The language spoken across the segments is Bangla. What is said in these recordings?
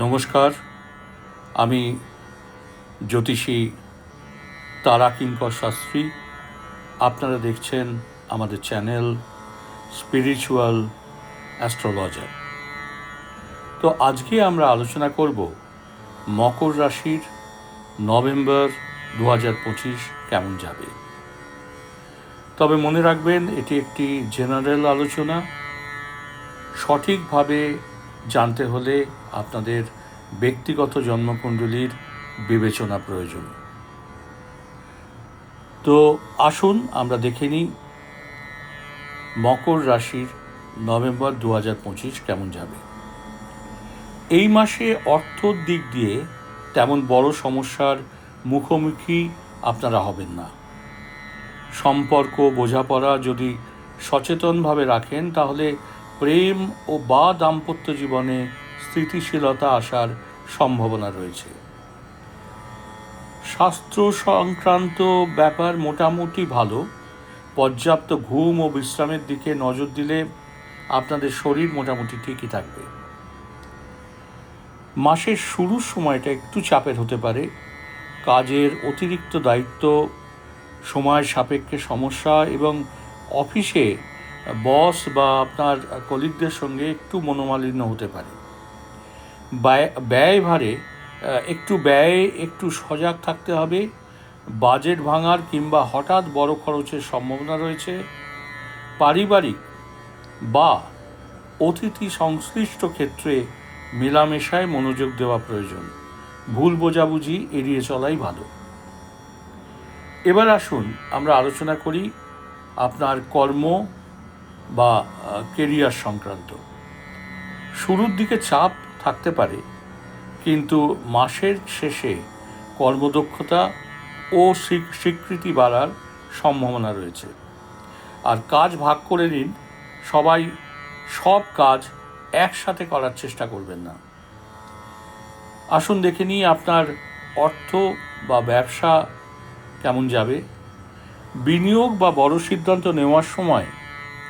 নমস্কার। আমি জ্যোতিষী তারা কিঙ্কর শাস্ত্রী। আপনারা দেখছেন আমাদের চ্যানেল স্পিরিচুয়াল অ্যাস্ট্রোলজার। তো আজকে আমরা আলোচনা করব মকর রাশির নভেম্বর দু হাজার পঁচিশ কেমন যাবে। তবে মনে রাখবেন, এটি একটি জেনারেল আলোচনা। সঠিকভাবে জানতে হলে আপনাদের ব্যক্তিগত জন্মকুণ্ডলীর বিবেচনা প্রয়োজন। তো আসুন আমরা দেখে নিই মকর রাশির নভেম্বর দু হাজার পঁচিশ কেমন যাবে। এই মাসে অর্থর দিক দিয়ে তেমন বড় সমস্যার মুখোমুখি আপনারা হবেন না। সম্পর্ক, বোঝাপড়া যদি সচেতনভাবে রাখেন তাহলে প্রেম ও বা দাম্পত্য জীবনে স্থিতিশীলতা আসার সম্ভাবনা রয়েছে। স্বাস্থ্য সংক্রান্ত ব্যাপার মোটামুটি ভালো। পর্যাপ্ত ঘুম ও বিশ্রামের দিকে নজর দিলে আপনাদের শরীর মোটামুটি ঠিকই থাকবে। মাসের শুরুর সময়টা একটু চাপের হতে পারে। কাজের অতিরিক্ত দায়িত্ব সময় সাপেক্ষে সমস্যা এবং অফিসে বস বা আপনার কলিগদের সঙ্গে একটু মনোমালিন্য হতে পারে। ব্যয় আহ, একটু ব্যয়ে একটু সজাগ থাকতে হবে। বাজেট ভাঙার কিংবা হঠাৎ বড় খরচের সম্ভাবনা রয়েছে। পারিবারিক বা অতিথি সংশ্লিষ্ট ক্ষেত্রে মেলামেশায় মনোযোগ দেওয়া প্রয়োজন। ভুল বোঝাবুঝি এড়িয়ে চলাই ভালো। এবার আসুন আমরা আলোচনা করি আপনার কর্ম বা কেরিয়ার সংক্রান্ত। শুরুর দিকে চাপ থাকতে পারে, কিন্তু মাসের শেষে কর্মদক্ষতা ও স্বীকৃতি বাড়ার সম্ভাবনা রয়েছে। আর কাজ ভাগ করে নিন, সবাই সব কাজ একসাথে করার চেষ্টা করবেন না। আসুন দেখে নিই আপনার অর্থ বা ব্যবসা কেমন যাবে। বিনিয়োগ বা বড় সিদ্ধান্ত নেওয়ার সময়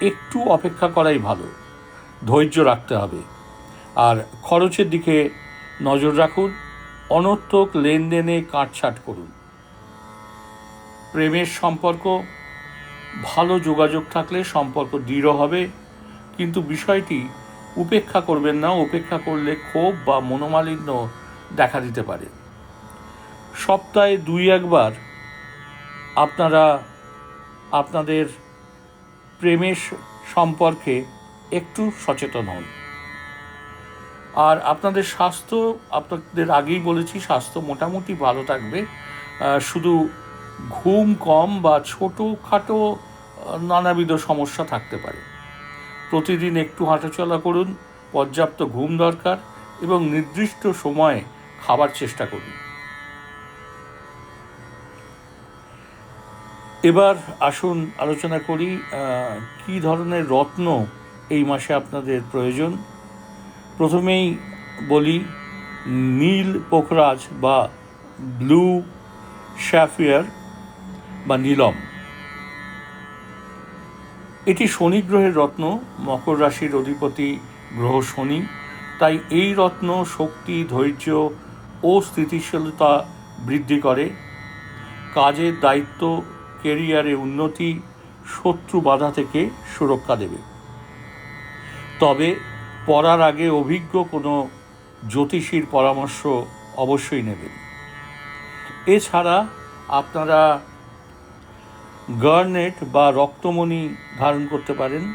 একটু অপেক্ষা করাই ভালো। ধৈর্য রাখতে হবে। আর খরচের দিকে নজর রাখুন, অনর্থক লেনদেনে কাটছাট করুন। প্রেমের সম্পর্ক, ভালো যোগাযোগ থাকলে সম্পর্ক দৃঢ় হবে, কিন্তু বিষয়টি উপেক্ষা করবেন না, উপেক্ষা করলে ক্ষোভ বা মনোমালিন্য দেখা দিতে পারে। সপ্তাহে দুই একবার আপনারা আপনাদের প্রেমের সম্পর্কে একটু সচেতন হন। আর আপনাদের স্বাস্থ্য, আপনাদের আগেই বলেছি, স্বাস্থ্য মোটামুটি ভালো থাকবে। শুধু ঘুম কম বা ছোটোখাটো নানাবিধ সমস্যা থাকতে পারে। প্রতিদিন একটু হাঁটাচলা করুন, পর্যাপ্ত ঘুম দরকার এবং নির্দিষ্ট সময়ে খাবার চেষ্টা করুন। এবার আসুন আলোচনা করি কী ধরনের রত্ন এই মাসে আপনাদের প্রয়োজন? প্রথমেই বলি, নীল পোখরাজ বা ব্লু শ্যাফিয়ার বা নীলম। এটি শনি গ্রহের রত্ন, মকর রাশির অধিপতি গ্রহ শনি। তাই এই রত্ন শক্তি, ধৈর্য ও স্থিতিশীলতা বৃদ্ধি করে। কাজের দায়িত্ব কেরিয়ারে উন্নতি, শত্রু বাধা থেকে সুরক্ষা দেবে। তবে পড়ার আগে অভিজ্ঞ কোনো জ্যোতিষীর পরামর্শ অবশ্যই নেবেন। এছাড়া আপনারা গার্নেট বা রক্তমণি ধারণ করতে পারেন।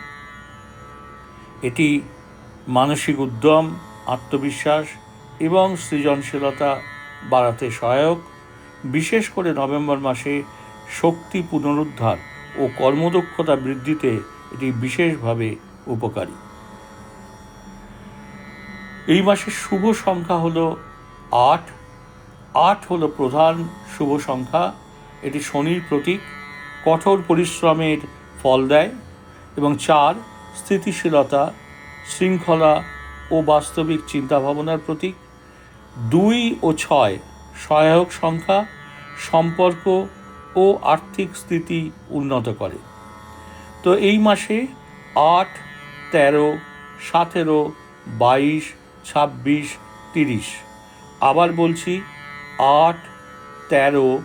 এটি মানসিক উদ্যম, আত্মবিশ্বাস এবং সৃজনশীলতা বাড়াতে সহায়ক। বিশেষ করে নভেম্বর মাসে শক্তি পুনরুদ্ধার ও কর্মদক্ষতা বৃদ্ধিতে এটি বিশেষভাবে উপকারী। এই মাসের শুভ সংখ্যা হল আট। আট হলো প্রধান শুভ সংখ্যা। এটি শনির প্রতীক, কঠোর পরিশ্রমের ফল দেয় এবং চার, স্থিতিশীলতা, শৃঙ্খলা ও বাস্তবিক চিন্তাভাবনার প্রতীক। দুই ও ছয় সহায়ক সংখ্যা, সম্পর্ক ও আর্থিক স্থিতি উন্নত করে। তো এই মাসে আট, তেরো, সতেরো, বাইশ, ছাব্বিশ, তিরিশ। আবার বলছি আট, তেরো,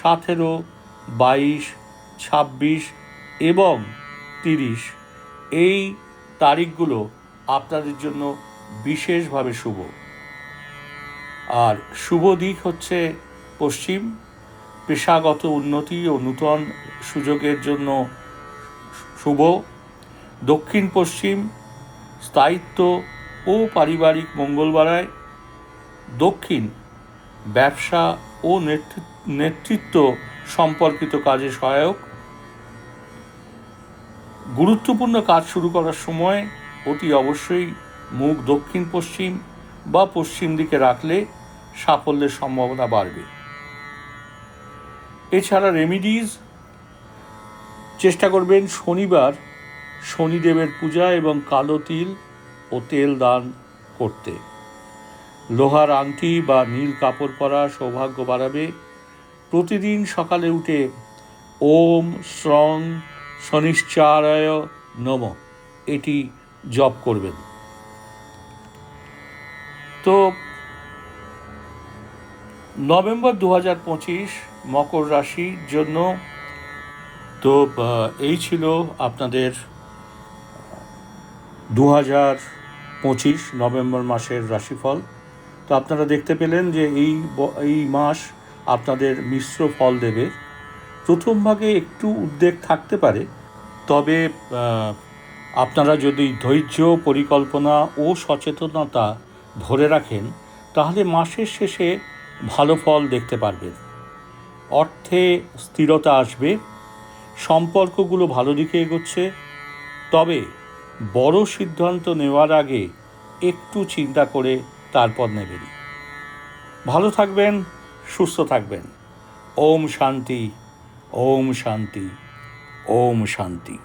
সতেরো, বাইশ, ছাব্বিশ এবং তিরিশ। এই তারিখগুলো আপনাদের জন্য বিশেষভাবে শুভ। আর শুভ দিক হচ্ছে পশ্চিম। পেশাগত উন্নতি ও নূতন সুযোগের জন্য শুভ, দক্ষিণ পশ্চিম, স্থায়িত্ব ও পারিবারিক মঙ্গল বাড়ায় দক্ষিণ, ব্যবসা ও নেতৃ- নেতৃত্ব সম্পর্কিত কাজে সহায়ক। গুরুত্বপূর্ণ কাজ শুরু করার সময় অতি অবশ্যই মুখ দক্ষিণ পশ্চিম বা পশ্চিম দিকে রাখলে সাফল্যের সম্ভাবনা বাড়বে। এছাড়া রেমিডিজ চেষ্টা করবেন শনিবার শনিদেবের পূজা এবং কালো তিল ও তেল দান করতে। লোহার আংটি বা নীল কাপড় পরা সৌভাগ্য বাড়াবে। প্রতিদিন সকালে উঠে ওম শ্রং শনিশ্চারায় নম। এটি জপ করবেন। তো নভেম্বর দু হাজার পঁচিশ মকর রাশির জন্য। তো এই ছিল আপনাদের দু হাজার পঁচিশ নভেম্বর মাসের রাশিফল। তো আপনারা দেখতে পেলেন যে এই এই মাস আপনাদের মিশ্র ফল দেবে। প্রথম ভাগে একটু উদ্বেগ থাকতে পারে, তবে আপনারা যদি ধৈর্য, পরিকল্পনা ও সচেতনতা ধরে রাখেন, তাহলে মাসের শেষে ভালো ফল দেখতে পারবেন। অর্থে স্থিরতা আসবে, সম্পর্কগুলো ভালো দিকে এগোচ্ছে। তবে বড় সিদ্ধান্ত নেওয়ার আগে একটু চিন্তা করে তারপর নেবেন ভালো থাকবেন, সুস্থ থাকবেন। ওম শান্তি ওম শান্তি ওম শান্তি।